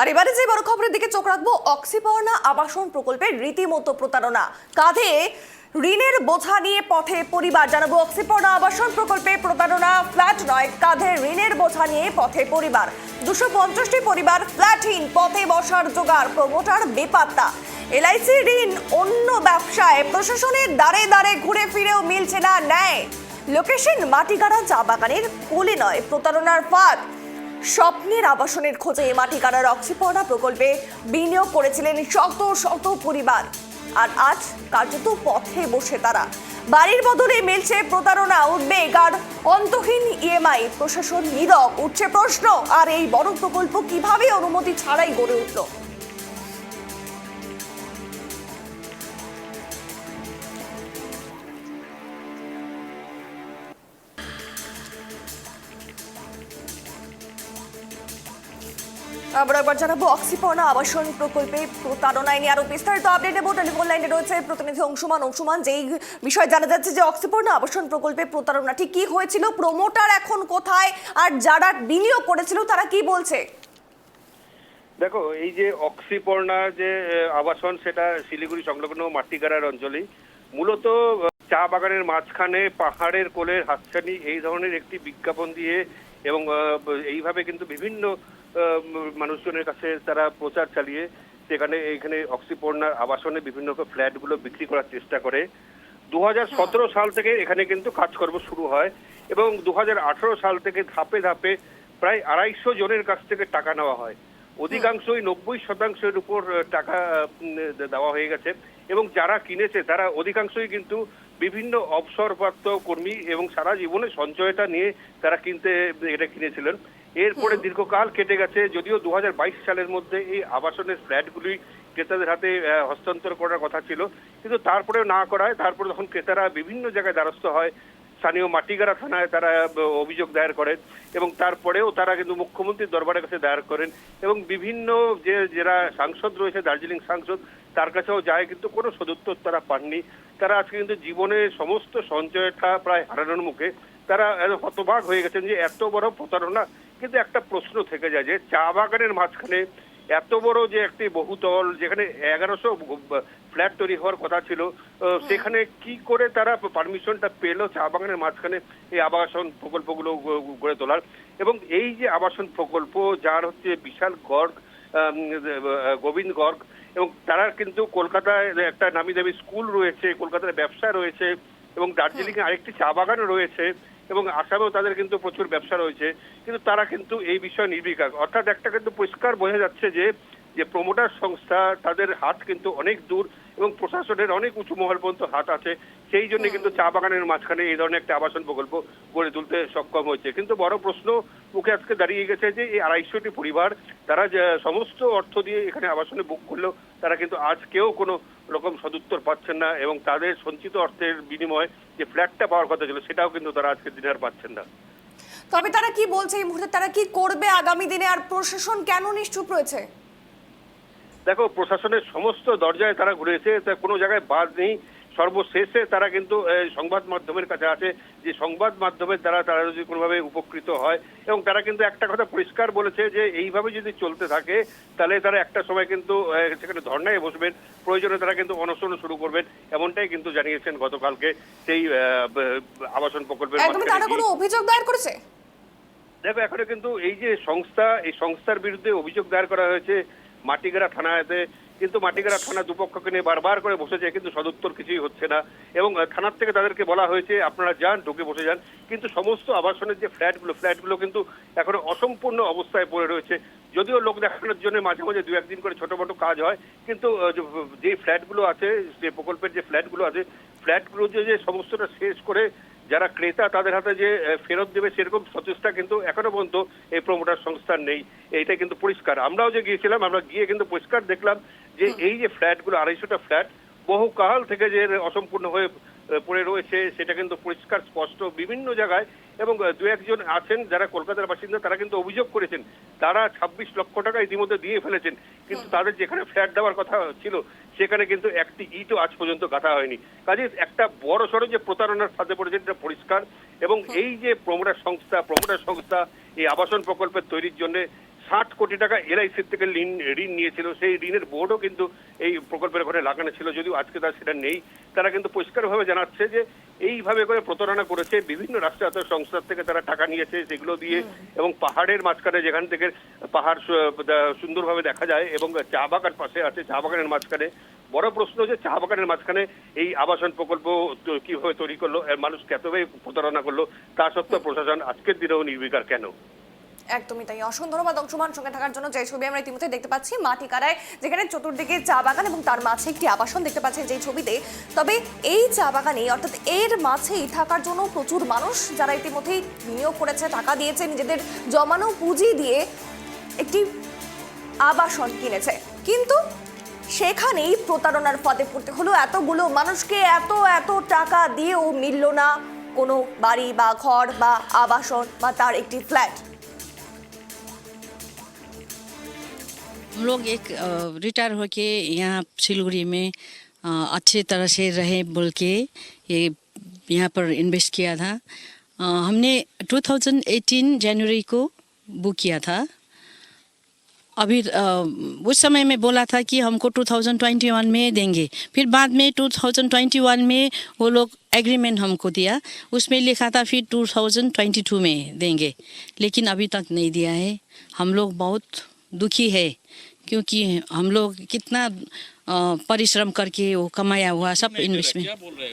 আর এবারে যে বড় খবরের দিকে চোখ রাখব, অক্সিপর্ণা আবাসন প্রকল্পের রীতিমতো প্রতারণা। কাঁধে ঋণের বোঝা নিয়ে পথে পরিবার। জানাব অক্সিপর্ণা আবাসন প্রকল্পে প্রতারণা, ফ্ল্যাট নয়, কাঁধে ঋণের বোঝা নিয়ে পথে পরিবার। দুশো পঞ্চাশটি পরিবার ফ্ল্যাটহীন পথে বসার জোগাড়, প্রমোটার বেপাত্তা। এলআইসি ঋণ, অন্য ব্যবসায়, প্রশাসনের দ্বারে দ্বারে ঘুরে ফিরেও মিলছে না ন্যায়। লোকেশন মাটিগাড়া চা বাগানের কোলে নয়, প্রতারণার ফাঁদ। স্বপ্নের আবাসনের খোঁজে মাটিকাড়ার অক্সিপর্ণা প্রকল্পে বিনিয়োগ করেছিলেন শত শত পরিবার। আর আজ কার্যত পথে বসে তারা। বাড়ির বদলে মিলছে প্রতারণা, উদ্বেগ আর অন্তহীন ইএমআই। প্রশাসন নীরব, উঠছে প্রশ্ন, আর এই বড় প্রকল্প কীভাবে অনুমতি ছাড়াই গড়ে উঠল? আমরা একবার জানাব অক্সিপর্ণা আবাসন প্রকল্পে প্রতারণায় নিয়ে আরও বিস্তারিত আপডেট নেব। টেলিফোন লাইনে রয়েছে প্রতিনিধি অংশুমান। অংশুমান, যেই বিষয় জানা যাচ্ছে যে অক্সিপর্ণা আবাসন প্রকল্পে প্রতারণা, ঠিক কি হয়েছিল? প্রমোটার এখন কোথায়? আর যারা বিনিয়োগ করেছিল, তারা কি বলছে? দেখো, এই যে অক্সিপর্ণা যে আবাসন, সেটা শিলিগুড়ি সংলগ্ন মাটিগাড়ার অঞ্চলেই। মূলত চা বাগানের মাঝখানে পাহাড়ের কোলের হাতছানি, এই ধরনের একটি বিজ্ঞাপন দিয়ে এবং এইভাবে কিন্তু বিভিন্ন মানুষজনের কাছে তারা প্রচার চালিয়ে সেখানে এখানে অক্সিপর্ণার আবাসনে বিভিন্ন ফ্ল্যাটগুলো বিক্রি করার চেষ্টা করে। দু হাজার সতেরো সাল থেকে এখানে কিন্তু কাজকর্ম শুরু হয় এবং দু হাজার আঠারো সাল থেকে ধাপে ধাপে প্রায় আড়াইশো জনের কাছ থেকে টাকা নেওয়া হয়। অধিকাংশই নব্বই শতাংশের উপর টাকা দেওয়া হয়ে গেছে এবং যারা কিনেছে তারা অধিকাংশই কিন্তু বিভিন্ন অবসরপ্রাপ্ত কর্মী এবং সারা জীবনে সঞ্চয়টা নিয়ে তারা কিনতে এটা কিনেছিলেন। এরপরে দীর্ঘকাল কেটে গেছে যদিও দু হাজার বাইশ সালের মধ্যে এই আবাসনের ফ্ল্যাটগুলি ক্রেতাদের হাতে হস্তান্তর করার কথা ছিল। কিন্তু তারপরেও না করায় তারপরে যখন ক্রেতারা বিভিন্ন জায়গায় দ্বারস্থ হয় স্থানীয় মাটিগাড়া থানায় তারা অভিযোগ দায়ের করেন এবং তারপরেও তারা কিন্তু মুখ্যমন্ত্রীর দরবারের কাছে দায়ের করেন এবং বিভিন্ন যে, যারা সাংসদ রয়েছে, দার্জিলিং সাংসদ, তার কাছেও যায় কিন্তু কোনো সদুত্তর তারা পাননি। তারা আজকে কিন্তু জীবনে সমস্ত সঞ্চয়টা প্রায় হারানোর মুখে তারা হতবাক হয়ে গেছেন যে এত বড় প্রতারণা। কিন্তু একটা প্রশ্ন থেকে যায় যে চা বাগানের মাঝখানে এত বড় যে একটি বহুতল যেখানে এগারোশো ফ্ল্যাট তৈরি হওয়ার কথা ছিল সেখানে কি করে তারা পারমিশনটা পেল চা বাগানের মাঝখানে এই আবাসন প্রকল্পগুলো গড়ে তোলার? এবং এই যে আবাসন প্রকল্প যার হচ্ছে বিশাল গর্গ গোবিন্দ গর্গ এবং তারা কিন্তু কলকাতায় একটা নামি দামি স্কুল রয়েছে কলকাতার ব্যবসা রয়েছে এবং দার্জিলিং এ আরেকটি চা বাগানও রয়েছে এবং আসামেও তাদের কিন্তু প্রচুর ব্যবসা রয়েছে। কিন্তু তারা কিন্তু এই বিষয়ে নির্বিকার। অর্থাৎ একটা কিন্তু পরিষ্কার বোঝা যাচ্ছে যে যে প্রমোটার সংস্থা তাদের হাত কিন্তু অনেক দূর এবং প্রশাসনের অনেক উঁচু মহল পর্যন্ত হাত আছে। সেই জন্য কিন্তু চা বাগানের মাঝখানে এই ধরনের একটা আবাসন প্রকল্প গড়ে তুলতে সক্ষম হয়েছে। কিন্তু বড় প্রশ্ন মুখে আজকে দাঁড়িয়ে গেছে যে এই আড়াইশোটি পরিবার তারা যে সমস্ত অর্থ দিয়ে এখানে আবাসনে বুক করলেও তারা কিন্তু আজকেও কোনো রকম সদুত্তর পাচ্ছেন না এবং তাদের সঞ্চিত অর্থের বিনিময়ে যে ফ্ল্যাটটা পাওয়ার কথা ছিল সেটাও কিন্তু তারা আজকে দিনে আর পাচ্ছেন না। তবে তারা কি বলছে এই মুহূর্তে? তারা কি করবে আগামী দিনে? আর প্রশাসন কেন নিশ্চুপ রয়েছে? দেখো প্রশাসনের সমস্ত দরজায় তারা ঘুরেছে তা কোনো জায়গায় বাদ নেই। সর্বশেষে তারা কিন্তু সংবাদ মাধ্যমের কাছে আছে যে সংবাদ মাধ্যমের দ্বারা তারা যদি কোনোভাবে উপকৃত হয়। এবং তারা কিন্তু একটা কথা পরিষ্কার বলেছে যে এইভাবে যদি চলতে থাকে তাহলে তারা একটা সময় কিন্তু সেখানে ধর্নায় বসবেন। প্রয়োজনে তারা কিন্তু অনশন শুরু করবেন এমনটাই কিন্তু জানিয়েছেন গতকালকে সেই আবাসন প্রকল্পের কোনো অভিযোগ দায়ের করেছে? দেখো এখনও কিন্তু এই যে সংস্থা এই সংস্থার বিরুদ্ধে অভিযোগ দায়ের করা হয়েছে মাটিগাড়া থানাতে, কিন্তু মাটিগাড়া থানা দুপক্ষকে নিয়ে বারবার করে বসেছে, কিন্তু সদুত্তর কিছুই হচ্ছে না। এবং থানার থেকে তাদেরকে বলা হয়েছে, আপনারা যান, ঢুকে বসে যান। কিন্তু সমস্ত আবাসনের যে ফ্ল্যাটগুলো ফ্ল্যাটগুলো কিন্তু এখনও অসম্পূর্ণ অবস্থায় পড়ে রয়েছে। যদিও লোক দেখানোর জন্য মাঝে মাঝে দু একদিন করে ছোট মোটো কাজ হয়, কিন্তু যে- ফ্ল্যাটগুলো আছে, যে প্রকল্পের যে ফ্ল্যাটগুলো আছে, ফ্ল্যাটগুলো যে সমস্তটা শেষ করে যারা ক্রেতা, তাদের হাতে যে ফেরত দেবে, সেরকম সচেষ্টা কিন্তু এখনও পর্যন্ত এইটা কিন্তু পরিষ্কার। আমরাও যে গিয়েছিলাম আমরা গিয়ে কিন্তু পরিষ্কার দেখলাম যে এই যে ফ্ল্যাটগুলো আড়াইশোটা ফ্ল্যাট বহুকাল থেকে যে অসম্পূর্ণ হয়ে পড়ে রয়েছে সেটা কিন্তু পরিষ্কার স্পষ্ট বিভিন্ন জায়গায় এবং দু একজন আছেন যারা কলকাতার বাসিন্দা তারা কিন্তু অভিযোগ করেছেন তারা ছাব্বিশ লক্ষ টাকা ইতিমধ্যে দিয়ে ফেলেছেন। কিন্তু তাদের যেখানে ফ্ল্যাট দেওয়ার কথা ছিল সেখানে কিন্তু একটি ইটও আজ পর্যন্ত গাঁথা হয়নি। কাজে একটা বড় সড়ো যে প্রতারণার সাথে পড়েছে এটা পরিষ্কার এবং এই যে প্রমোটার সংস্থা প্রমোটার সংস্থা এই আবাসন প্রকল্পের তৈরির জন্য ষাট কোটি টাকা এলআইসির থেকে ঋণ ঋণ নিয়েছিল। সেই ঋণের বোর্ডও কিন্তু এই প্রকল্পের ঘরে লাগানো ছিল যদিও আজকে তার সেটা নেই। তারা কিন্তু পরিষ্কারভাবে জানাচ্ছে যে এইভাবে করে প্রতারণা করেছে বিভিন্ন রাষ্ট্রায়ত্ত সংস্থার থেকে তারা টাকা নিয়েছে সেগুলো দিয়ে এবং পাহাড়ের মাঝখানে যেখান থেকে পাহাড় সুন্দরভাবে দেখা যায় এবং চা বাগান পাশে আছে চা বাগানের মাঝখানে। বড় প্রশ্ন যে চা বাগানের মাঝখানে এই আবাসন প্রকল্প কীভাবে তৈরি করল মানুষ মানুষকে এতভাবে প্রতারণা করল তা সত্ত্বেও প্রশাসন আজকের দিনেও নির্বিকার কেন? একদমই তাই। অসংখ্য ধন্যবাদ অংশমান সঙ্গে থাকার জন্য যে ছবি আমরা ইতিমধ্যে দেখতে পাচ্ছি, মাটিকারায়, যেখানে চতুর্দিকে চা বাগান এবং তার মাঝে একটি আবাসন দেখতে পাচ্ছেন যেই ছবিতে। তবে এই চা বাগানে, অর্থাৎ এর মাঝেই থাকার জন্য প্রচুর মানুষ যারা ইতিমধ্যেই নিয়োগ করেছে, টাকা দিয়েছে, নিজেদের জমানো পুঁজি দিয়ে একটি আবাসন কিনেছে। কিন্তু সেখানেই প্রতারণার ফাঁদে পড়তে হলো। এতগুলো মানুষকে এত এত টাকা দিয়েও মিলল না কোনো বাড়ি বা ঘর বা আবাসন বা তার একটি ফ্ল্যাট। हम लोग एक रिटायर होके यहाँ सिलगुड़ी में अच्छे तरह से रहे बोल के ये यहाँ पर इन्वेस्ट किया था। हमने 2018 जनवरी को बुक किया था। अभी उस समय में बोला था कि हमको 2021 में देंगे। फिर बाद में 2021 में वो लोग एग्रीमेंट हमको दिया। उसमें लिखा था फिर 2022 में देंगे। लेकिन अभी तक नहीं दिया है। हम लोग बहुत दुखी है। क्योंकि हम लोग कितना परिश्रम करके वो कमाया हुआ सब इन्वेस्टमेंट